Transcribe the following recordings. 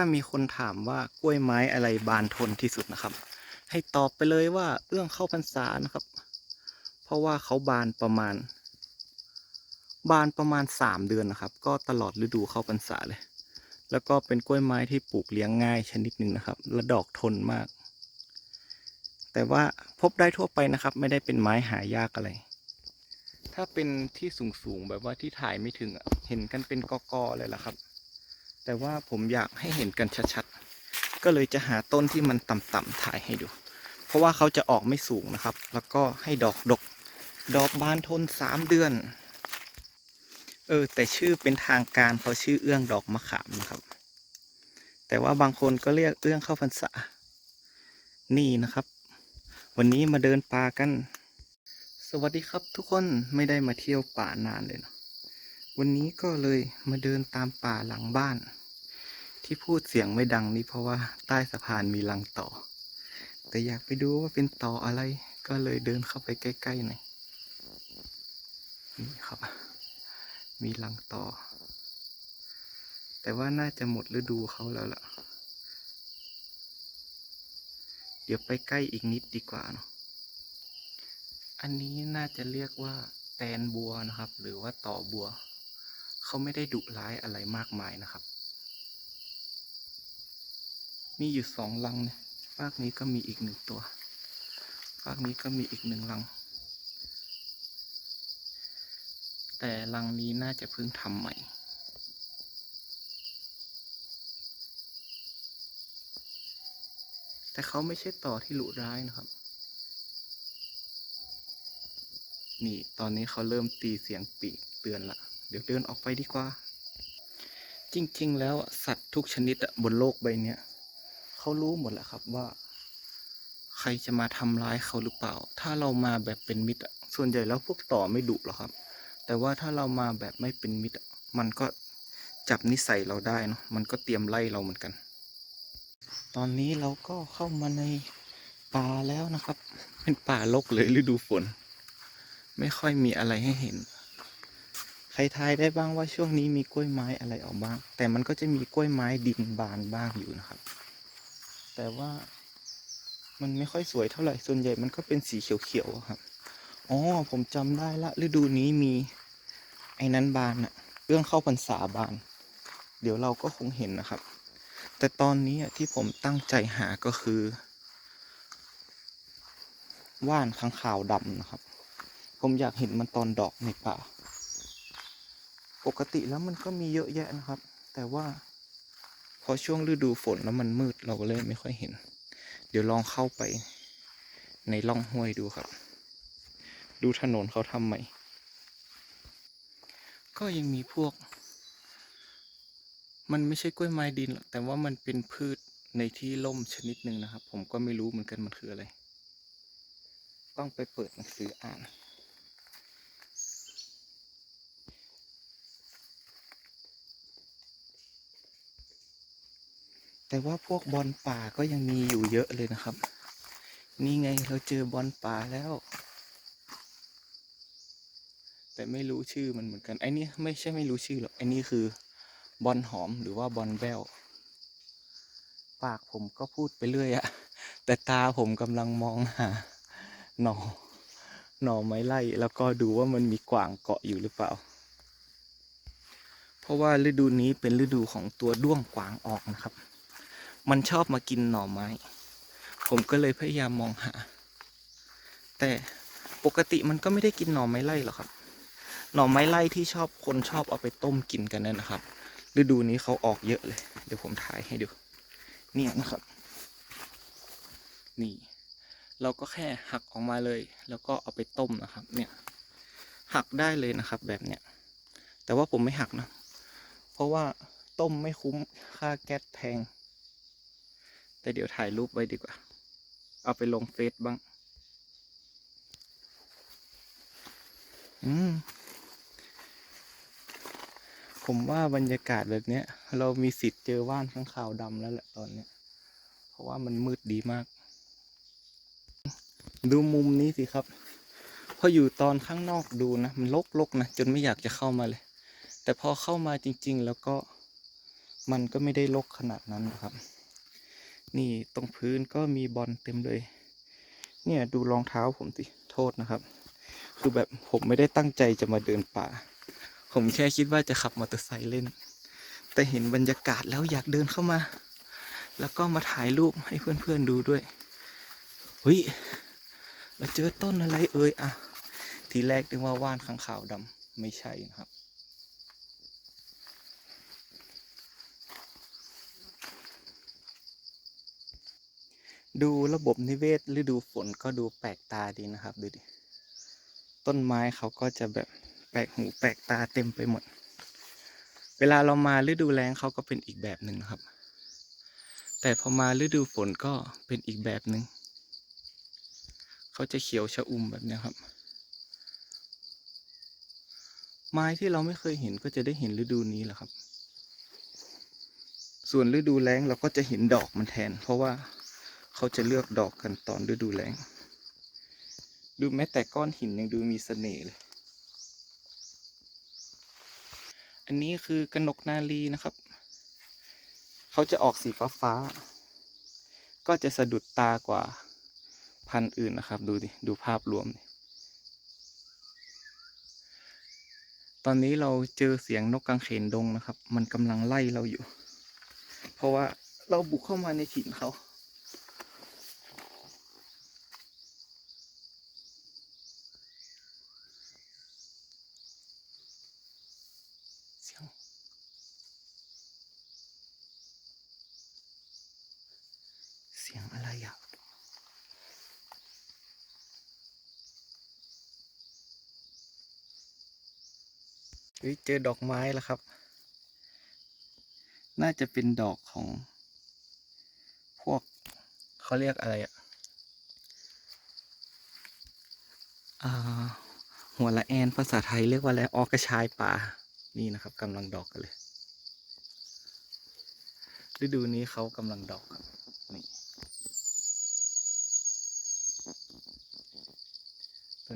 ถ้ามีคนถามว่ากล้วยไม้อะไรบานทนที่สุดนะครับ ให้ตอบไปเลยว่าเอื้องเข้าพรรษานะครับ เพราะว่าเขาบานประมาณ บานประมาณสามเดือนนะครับ ก็ตลอดฤดูเข้าพรรษาเลย แล้วก็เป็นกล้วยไม้ที่ปลูกเลี้ยงง่ายชนิดหนึ่งนะครับ และดอกทนมาก แต่ว่าพบได้ทั่วไปนะครับ ไม่ได้เป็นไม้หายากอะไรถ้าเป็นที่สูงๆแบบว่าที่ถ่ายไม่ถึงเห็นกันเป็นกอๆเลยล่ะครับ แต่ว่าผมอยากให้เห็นกันชัดๆ ก็เลยจะหาต้นที่มันต่ำๆถ่ายให้ดู เพราะว่าเขาจะออกไม่สูงนะครับ แล้วก็ให้ดอกดก ดอกบานทนสามเดือน เออ แต่ชื่อเป็นทางการเขาชื่อเอื้องดอกมะขามนะครับ แต่ว่าบางคนก็เรียกเอื้องข้าวพรรษา นี่นะครับ วันนี้มาเดินป่ากัน สวัสดีครับทุกคนไม่ได้มาเที่ยวป่านานเลยเนาะวันนี้ก็เลยมาเดินตามป่าหลังบ้าน ที่พูดเสียงไม่ดังนี่เพราะว่าใต้สะพานมีรังต่อ แต่อยากไปดูว่าเป็นต่ออะไร ก็เลยเดินเข้าไปใกล้ๆหน่อยนี่ครับ มีรังต่อ แต่ว่าน่าจะหมดฤดูเขาแล้วล่ะ เดี๋ยวไปใกล้อีกนิดดีกว่าเนาะอันนี้น่าจะเรียกว่าแตนบัวนะครับ หรือว่าต่อบัว เขาไม่ได้ดุร้ายอะไรมากมายนะครับ มีอยู่สองรังเนี่ยฝากนี้ก็มีอีกหนึ่งตัวฝากนี้ก็มีอีกหนึ่งรัง แต่รังนี้น่าจะเพิ่งทำใหม่แต่เขาไม่ใช่ต่อที่หลุร้ายนะครับ นี่ตอนนี้เขาเริ่มตีเสียงปีกเตือนละ เดี๋ยวเดินออกไปดีกว่า จริงๆ แล้วสัตว์ทุกชนิดบนโลกใบนี้ เขารู้หมดแหละครับว่า ใครจะมาทำร้ายเขาหรือเปล่า ถ้าเรามาแบบเป็นมิตรส่วนใหญ่แล้วพวกต่อไม่ดุหรอกครับ แต่ว่าถ้าเรามาแบบไม่เป็นมิตร มันก็จับนิสัยเราได้เนอะมันก็เตรียมไล่เราเหมือนกัน ตอนนี้เราก็เข้ามาในป่าแล้วนะครับ เป็นป่ารกเลยฤดูฝน ไม่ค่อยมีอะไรให้เห็นใครทายได้บ้างว่าช่วงนี้มีกล้วยไม้อะไรออกบ้าง แต่มันก็จะมีกล้วยไม้ดินบานบ้างอยู่นะครับ แต่ว่ามันไม่ค่อยสวยเท่าไหร่ ส่วนใหญ่มันก็เป็นสีเขียวๆครับ อ๋อ ผมจำได้ละ ฤดูนี้มี ไอ้นั้นบานอะเรื่องเข้าพรรษาบาน เดี๋ยวเราก็คงเห็นนะครับ แต่ตอนนี้อะที่ผมตั้งใจหาก็คือ ว่านข้างขาวดำนะครับ ผมอยากเห็นมันตอนดอกในป่า ปกติแล้วมันก็มีเยอะแยะนะครับ แต่ว่า อช่วงฤดูฝนแล้วมันมืดเราก็เลยไม่ค่อยเห็น เดี๋ยวลองเข้าไปในร่องห้วยดูครับ ดูถนนเขาทำใหม่ ก็ยังมีพวก มันไม่ใช่กล้วยไม้ดินหรอกแต่ว่ามันเป็นพืชในที่ร่มชนิดหนึ่งนะครับ ผมก็ไม่รู้เหมือนกันมันคืออะไร ต้องไปเปิดหนังสืออ่าน แต่ว่าพวกบอลป่าก็ยังมีอยู่เยอะเลยนะครับ นี่ไงเราเจอบอลป่าแล้ว แต่ไม่รู้ชื่อมันเหมือนกันไอ้นี่ไม่ใช่ไม่รู้ชื่อหรอกไอ้นี่คือบอลหอมหรือว่าบอลแบวปากผมก็พูดไปเรื่อยอะแต่ตาผมกำลังมองหาหนอหน่อไม้ไล่แล้วก็ดูว่ามันมีกวางเกาะอยู่หรือเปล่า เพราะว่าฤดูนี้เป็นฤดูของตัวด้วงกวางออกนะครับ มันชอบมากินหน่อไม้ ผมก็เลยพยายามมองหา แต่ปกติมันก็ไม่ได้กินหน่อไม้ไล่หรอกครับ หน่อไม้ไล่ที่ชอบคนชอบเอาไปต้มกินกันนั่นนะครับ ฤดูนี้เขาออกเยอะเลย เดี๋ยวผมถ่ายให้ดู เนี่ยนะครับ นี่ เราก็แค่หักออกมาเลย แล้วก็เอาไปต้มนะครับ เนี่ยหักได้เลยนะครับแบบเนี้ย แต่ว่าผมไม่หักนะ เพราะว่าต้มไม่คุ้มค่าแก๊สแพง แต่เดี๋ยวถ่ายรูปไว้ดีกว่า เอาไปลงเฟซบ้าง อืม ผมว่าบรรยากาศแบบเนี้ย เรามีสิทธิ์เจอว่านข้างขาวดำแล้วแหละตอนเนี้ย เพราะว่ามันมืดดีมาก ดูมุมนี้สิครับ พออยู่ตอนข้างนอกดูนะ มันลกๆนะ จนไม่อยากจะเข้ามาเลย แต่พอเข้ามาจริง ๆ แล้วก็มันก็ไม่ได้รกขนาดนั้นนะครับ นี่ตรงพื้นก็มีบอลเต็มเลย เนี่ยดูรองเท้าผมสิโทษนะครับ คือแบบผมไม่ได้ตั้งใจจะมาเดินป่า ผมแค่คิดว่าจะขับมอเตอร์ไซค์เล่น แต่เห็นบรรยากาศแล้วอยากเดินเข้ามา แล้วก็มาถ่ายรูปให้เพื่อนๆดูด้วยเฮ้ยเราเจอต้นอะไรเอ่ยอะทีแรกนึกว่าว่านข้างขาวดำไม่ใช่นะครับ ดูระบบนิเวศฤดูฝนก็ดูแปลกตาดีนะครับ ดูดิ ต้นไม้เขาก็จะแบบแปลกหูแปลกตาเต็มไปหมด เวลาเรามาฤดูแล้งเขาก็เป็นอีกแบบหนึ่งนะครับ แต่พอมาฤดูฝนก็เป็นอีกแบบหนึ่ง เขาจะเขียวชะอุ่มแบบนี้ครับ ไม้ที่เราไม่เคยเห็นก็จะได้เห็นฤดูนี้แหละครับ ส่วนฤดูแล้งเราก็จะเห็นดอกมันแทน เพราะว่า เขาจะเลือกดอกกันตอนฤดูแล้ง ดูแม้แต่ก้อนหินยังดูมีเสน่ห์เลย อันนี้คือกระนกนาลีนะครับ เขาจะออกสีฟ้าฟ้า ก็จะสะดุดตากว่าพันธุ์อื่นนะครับ ดูดิ ดูภาพรวมดิตอนนี้เราเจอเสียงนกกังเขนดงนะครับ มันกำลังไล่เราอยู่ เพราะว่าเราบุกเข้ามาในถิ่นเขา เสียง เสี ยะ เจอดอกไม้แล้วครับ น่าจะเป็นดอกของ พวกเขาเรียกอะไรอะอหัวละแอนภาษาไทยเรียกว่าอะไรออกกระชายป่า นี่นะครับกำลังดอกกันเลย ฤดูนี้เขากำลังดอกครับนี่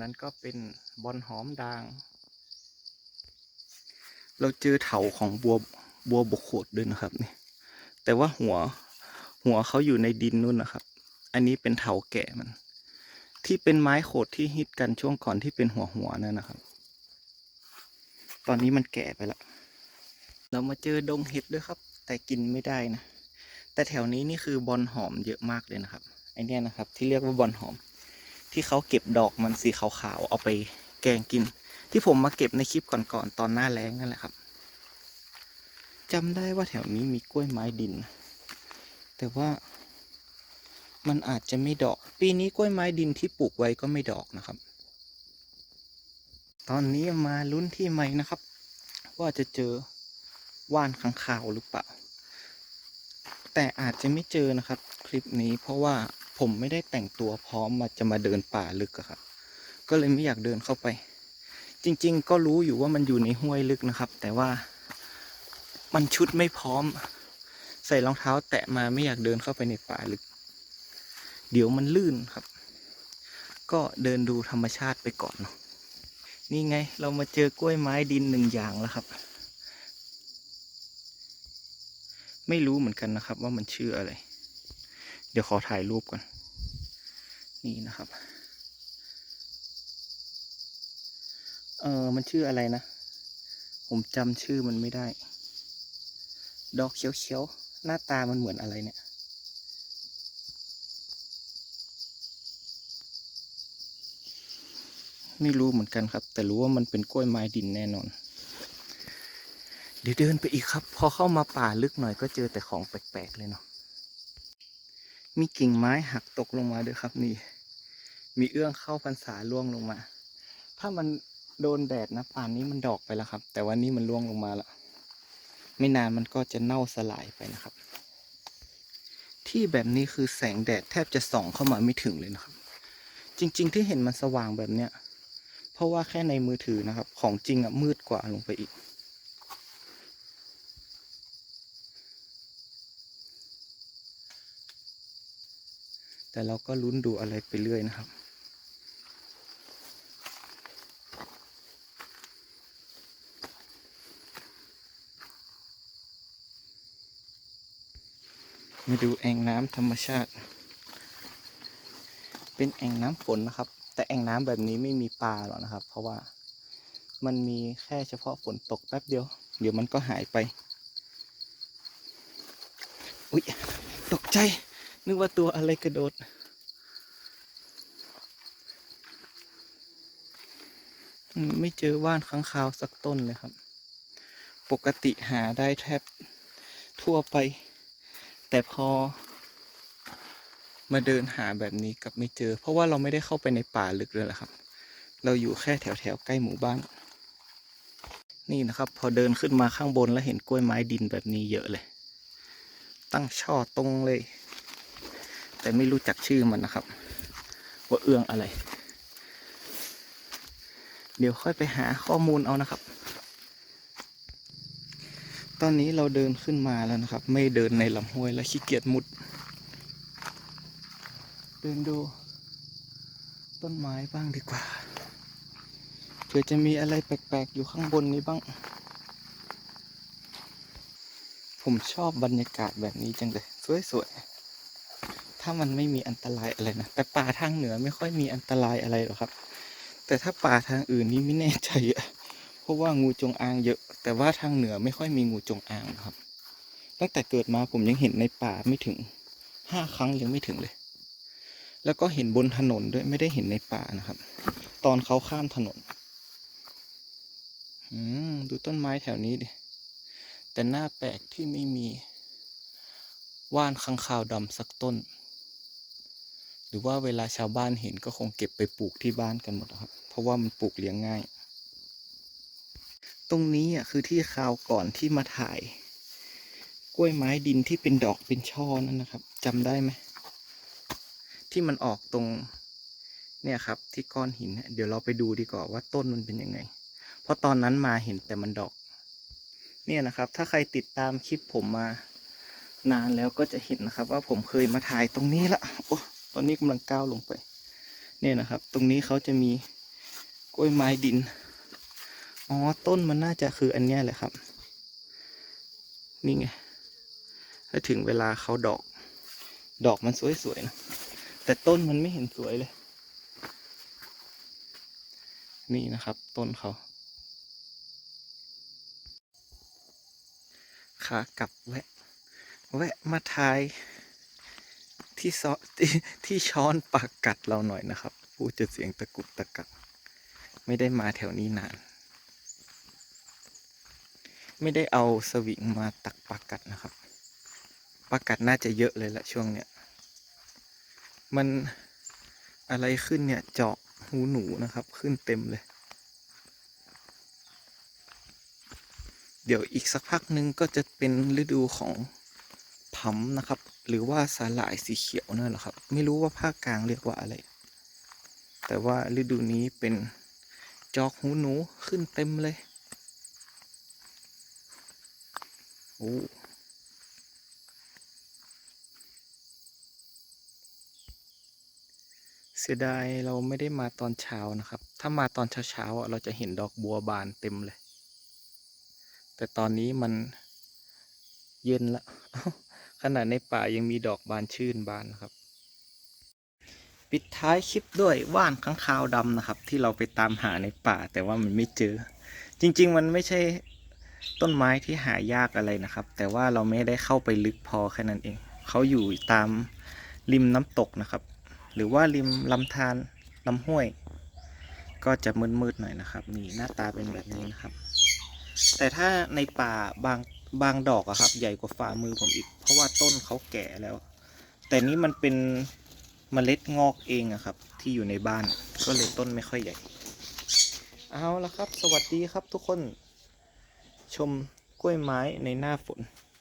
นั้นก็เป็นบอนหอมด่าง เราเจอเถาของบัวบัวบกโขดด้วยนะครับนี่แต่ว่าหัวหัวเขาอยู่ในดินนู่นนะครับ อันนี้เป็นเถาแก่มัน ที่เป็นไม้โขดที่ฮิตกันช่วงก่อนที่เป็นหัวหัวนั่นนะครับ ตอนนี้มันแก่ไปล้วเรามาเจอดงเห็ดด้วยครับ แต่กินไม่ได้นะแต่แถวนี้นี่คือบอลหอมเยอะมากเลยนะครับไอเนี้ยนะครับ ที่เรียกว่าบอลหอม ที่เขาเก็บดอกมันสีขาวๆเอาไปแกงกิน ที่ผมมาเก็บในคลิปก่อนๆตอนหน้าแล้งนั่นแหละครับจำได้ว่าแถวนี้มีกล้วยไม้ดิน แต่ว่ามันอาจจะไม่ดอก ปีนี้กล้วยไม้ดินที่ปลูกไว้ก็ไม่ดอกนะครับ ตอนนี้มาลุ้นที่ใหม่นะครับ ว่าจะเจอว่านข้างคาวหรือเปล่า แต่อาจจะไม่เจอนะครับ คลิปนี้เพราะว่า ผมไม่ได้แต่งตัวพร้อมมาจะมาเดินป่าลึกอะครับ ก็เลยไม่อยากเดินเข้าไป จริง ๆ ก็รู้อยู่ว่ามันอยู่ในห้วยลึกนะครับ แต่ว่ามันชุดไม่พร้อม ใส่รองเท้าแตะมาไม่อยากเดินเข้าไปในป่าลึก เดี๋ยวมันลื่นครับ ก็เดินดูธรรมชาติไปก่อนเนอะนี่ไงเรามาเจอกล้วยไม้ดินหนึ่งอย่างแล้วครับ ไม่รู้เหมือนกันนะครับว่ามันชื่ออะไร เดี๋ยวขอถ่ายรูปก่อน นี่นะครับ เออมันชื่ออะไรนะ ผมจำชื่อมันไม่ได้ ดอกเขียวๆ หน้าตามันเหมือนอะไรเนี่ย ไม่รู้เหมือนกันครับ แต่รู้ว่ามันเป็นกล้วยไม้ดินแน่นอน เดี๋ยวเดินไปอีกครับ พอเข้ามาป่าลึกหน่อยก็เจอแต่ของแปลกๆเลยเนาะมีกิ่งไม้หักตกลงมาด้วยครับนี่ มีเอื้องเข้าพรรษาล่วงลงมา ถ้ามันโดนแดดนะป่านนี้มันดอกไปแล้วครับ แต่ว่านี่มันล่วงลงมาแล้วไม่นานมันก็จะเน่าสลายไปนะครับ ที่แบบนี้คือแสงแดดแทบจะส่องเข้ามาไม่ถึงเลยนะครับ จริง ๆ ที่เห็นมันสว่างแบบเนี้ย เพราะว่าแค่ในมือถือนะครับ ของจริงอะมืดกว่าลงไปอีก แต่เราก็ลุ้นดูอะไรไปเรื่อยนะครับ มาดูแอ่งน้ำธรรมชาติ เป็นแอ่งน้ำฝนนะครับ แต่แอ่งน้ำแบบนี้ไม่มีปลาหรอกนะครับ เพราะว่ามันมีแค่เฉพาะฝนตกแป๊บเดียว เดี๋ยวมันก็หายไป อุ๊ย ตกใจ นึกว่าตัวอะไรกระโดด ไม่เจอว่านค้างคาวสักต้นเลยครับ ปกติหาได้แทบทั่วไป แต่พอ มาเดินหาแบบนี้กับไม่เจอ เพราะว่าเราไม่ได้เข้าไปในป่าลึกเลยแหละครับ เราอยู่แค่แถวแถวๆใกล้หมู่บ้าน นี่นะครับ พอเดินขึ้นมาข้างบนแล้วเห็นกล้วยไม้ดินแบบนี้เยอะเลย ตั้งช่อตรงเลย แต่ไม่รู้จักชื่อมันนะครับ ว่าเอื้องอะไร เดี๋ยวค่อยไปหาข้อมูลเอานะครับ ตอนนี้เราเดินขึ้นมาแล้วนะครับ ไม่เดินในลำห้วยแล้วขี้เกียจมุด เดินดู ต้นไม้บ้างดีกว่า เผื่อจะมีอะไรแปลกๆ อยู่ข้างบนนี้บ้าง ผมชอบบรรยากาศแบบนี้จังเลย สวยๆ ถ้ามันไม่มีอันตรายอะไรนะ แต่ป่าทางเหนือไม่ค่อยมีอันตรายอะไรหรอกครับ แต่ถ้าป่าทางอื่นนี่ไม่แน่ใจอะ เพราะว่างูจงอางเยอะ แต่ว่าทางเหนือไม่ค่อยมีงูจงอางครับ ตั้งแต่เกิดมาผมยังเห็นในป่าไม่ถึงห้าครั้งยังไม่ถึงเลย แล้วก็เห็นบนถนนด้วยไม่ได้เห็นในป่านะครับ ตอนเขาข้ามถนนดูต้นไม้แถวนี้ดิ แต่หน้าแปลกที่ไม่มีว่านค้างคาวดำสักต้น หรือว่าเวลาชาวบ้านเห็นก็คงเก็บไปปลูกที่บ้านกันหมดครับ เพราะว่ามันปลูกเลี้ยงง่าย ตรงนี้อะคือที่คราวก่อนที่มาถ่าย กล้วยไม้ดินที่เป็นดอกเป็นช่อนั่นนะครับจำได้ไหมที่มันออกตรงเนี่ยครับ ที่ก้อนหินเนี่ยเดี๋ยวเราไปดูดีกว่าว่าต้นมันเป็นยังไง เพราะตอนนั้นมาเห็นแต่มันดอก เนี่ยนะครับ ถ้าใครติดตามคลิปผมมานานแล้วก็จะเห็นนะครับ ว่าผมเคยมาถ่ายตรงนี้ละโอ้ตอนนี้กำลังก้าวลงไป เนี่ยนะครับ ตรงนี้เขาจะมีกล้วยไม้ดิน อ๋อ ต้นมันน่าจะคืออันเนี้ยแหละครับ นี่ไง ถ้าถึงเวลาเขาดอก ดอกมันสวยๆนะ แต่ต้นมันไม่เห็นสวยเลย นี่นะครับ ต้นเขาขากลับแวะ แวะมาทายที่ซอทที่ช้อนปากกัดเราหน่อยนะครับ พูดจะเสียงตะกุกตะกัก ไม่ได้มาแถวนี้นาน ไม่ได้เอาสวิงมาตักปากกัดนะครับปากกัดน่าจะเยอะเลยละช่วงเนี้ยมันอะไรขึ้นเนี่ยเจาะหูหนูนะครับ ขึ้นเต็มเลย เดี๋ยวอีกสักพักหนึงก็จะเป็นฤดูของผำนะครับ หรือว่าสาหร่ายสีเขียวนั่นแหละครับ ไม่รู้ว่าภาคกลางเรียกว่าอะไร แต่ว่าฤดูนี้เป็นจอกหูหนูขึ้นเต็มเลย โอ้เสียดายเราไม่ได้มาตอนเช้านะครับ ถ้ามาตอนเช้าๆเราจะเห็นดอกบัวบานเต็มเลย แต่ตอนนี้มันเย็นละขนาดในป่ายังมีดอกบานชื่นบานนะครับ ปิดท้ายคลิปด้วยว่านข้างคาวดำนะครับ ที่เราไปตามหาในป่าแต่ว่ามันไม่เจอ จริง ๆ มันไม่ใช่ ต้นไม้ที่หายากอะไรนะครับ แต่ว่าเราไม่ได้เข้าไปลึกพอแค่นั้นเอง เขาอยู่ตามริมน้ำตกนะครับ หรือว่าริมลำธารลำห้วย ก็จะมืดๆหน่อยนะครับนี่หน้าตาเป็นแบบนี้นะครับ แต่ถ้าในป่าบางบางดอกอะครับ ใหญ่กว่าฝ่ามือผมอีก เพราะว่าต้นเขาแก่แล้ว แต่นี้มันเป็นเมล็ดงอกเองอะครับ ที่อยู่ในบ้านก็เลยต้นไม่ค่อยใหญ่ เอาละครับ สวัสดีครับทุกคน ชมกล้วยไม้ในหน้าฝน